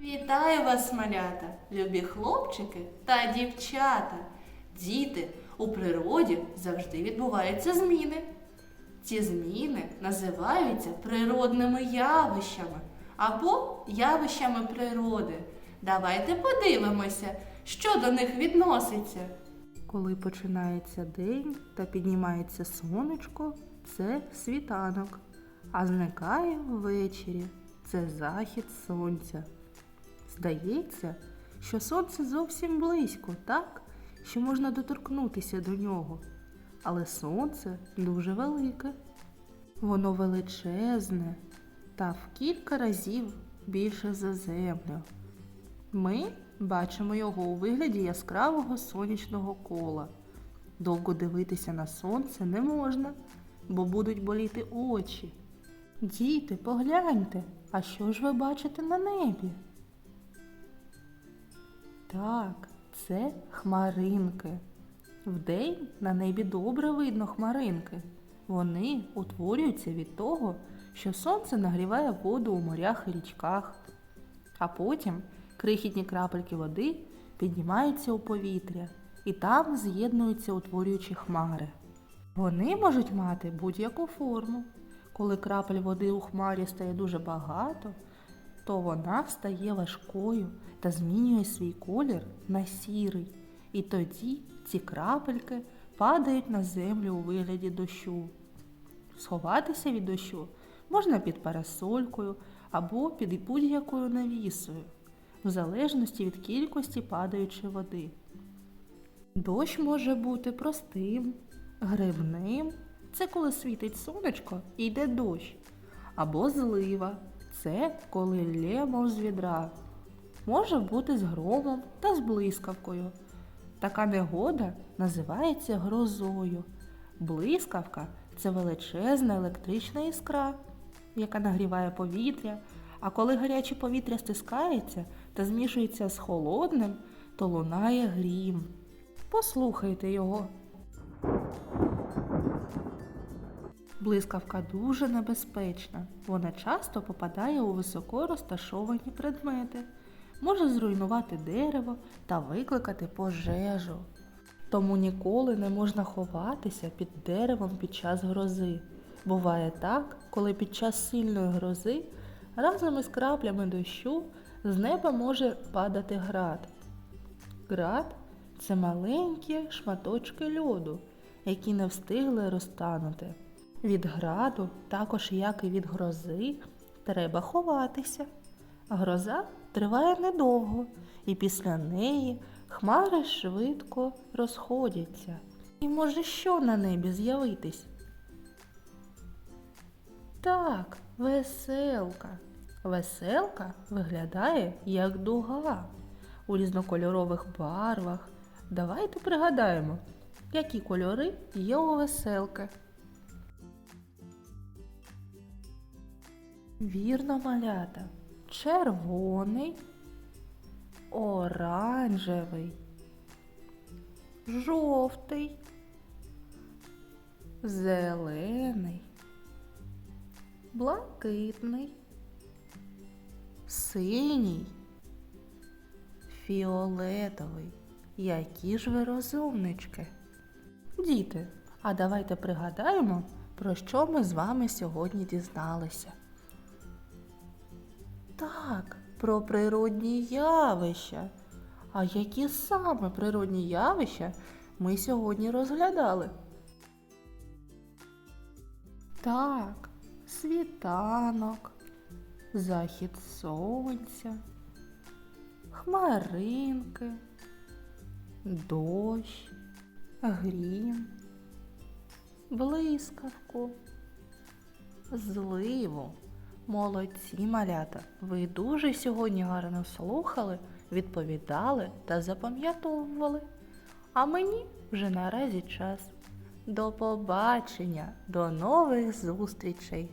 Вітаю вас, малята, любі хлопчики та дівчата. Діти, у природі завжди відбуваються зміни. Ці зміни називаються природними явищами або явищами природи. Давайте подивимося, що до них відноситься. Коли починається день та піднімається сонечко, це світанок, а зникає ввечері це захід сонця. Здається, що сонце зовсім близько, так, що можна доторкнутися до нього. Але сонце дуже велике. Воно величезне та в кілька разів більше за землю. Ми бачимо його у вигляді яскравого сонячного кола. Довго дивитися на сонце не можна, бо будуть боліти очі. Діти, погляньте, а що ж ви бачите на небі? Так, це хмаринки. Вдень на небі добре видно хмаринки. Вони утворюються від того, що сонце нагріває воду у морях і річках, а потім крихітні крапельки води піднімаються у повітря і там з'єднуються, утворюючи хмари. Вони можуть мати будь-яку форму. Коли крапель води у хмарі стає дуже багато, то вона стає важкою та змінює свій колір на сірий. І тоді ці крапельки падають на землю у вигляді дощу. Сховатися від дощу можна під парасолькою або під будь-якою навісою, в залежності від кількості падаючої води. Дощ може бути простим, грибним це коли світить сонечко і йде дощ, або злива це коли лємов з відра. Може бути з громом та з блискавкою. Така негода називається грозою. Блискавка це величезна електрична іскра, яка нагріває повітря, а коли гаряче повітря стискається та змішується з холодним, то лунає грім. Послухайте його. Блискавка дуже небезпечна. Вона часто попадає у високо розташовані предмети, може зруйнувати дерево та викликати пожежу. Тому ніколи не можна ховатися під деревом під час грози. Буває так, коли під час сильної грози разом із краплями дощу з неба може падати град. Град це маленькі шматочки льоду, які не встигли розтанути. Від граду, також як і від грози, треба ховатися. Гроза триває недовго, і після неї хмари швидко розходяться. І може що на небі з'явитись? Так, веселка. Веселка виглядає як дуга у різнокольорових барвах. Давайте пригадаємо, які кольори є у веселки. Вірно, малята. Червоний, оранжевий, жовтий, зелений, блакитний, синій, фіолетовий. Які ж ви розумнички. Діти, а давайте пригадаємо, про що ми з вами сьогодні дізналися. Так, про природні явища. А які саме природні явища ми сьогодні розглядали? Так, світанок, захід сонця, хмаринки, дощ, грім, блискавку, зливу. Молодці малята! Ви дуже сьогодні гарно слухали, відповідали та запам'ятовували. А мені вже наразі час. До побачення, до нових зустрічей!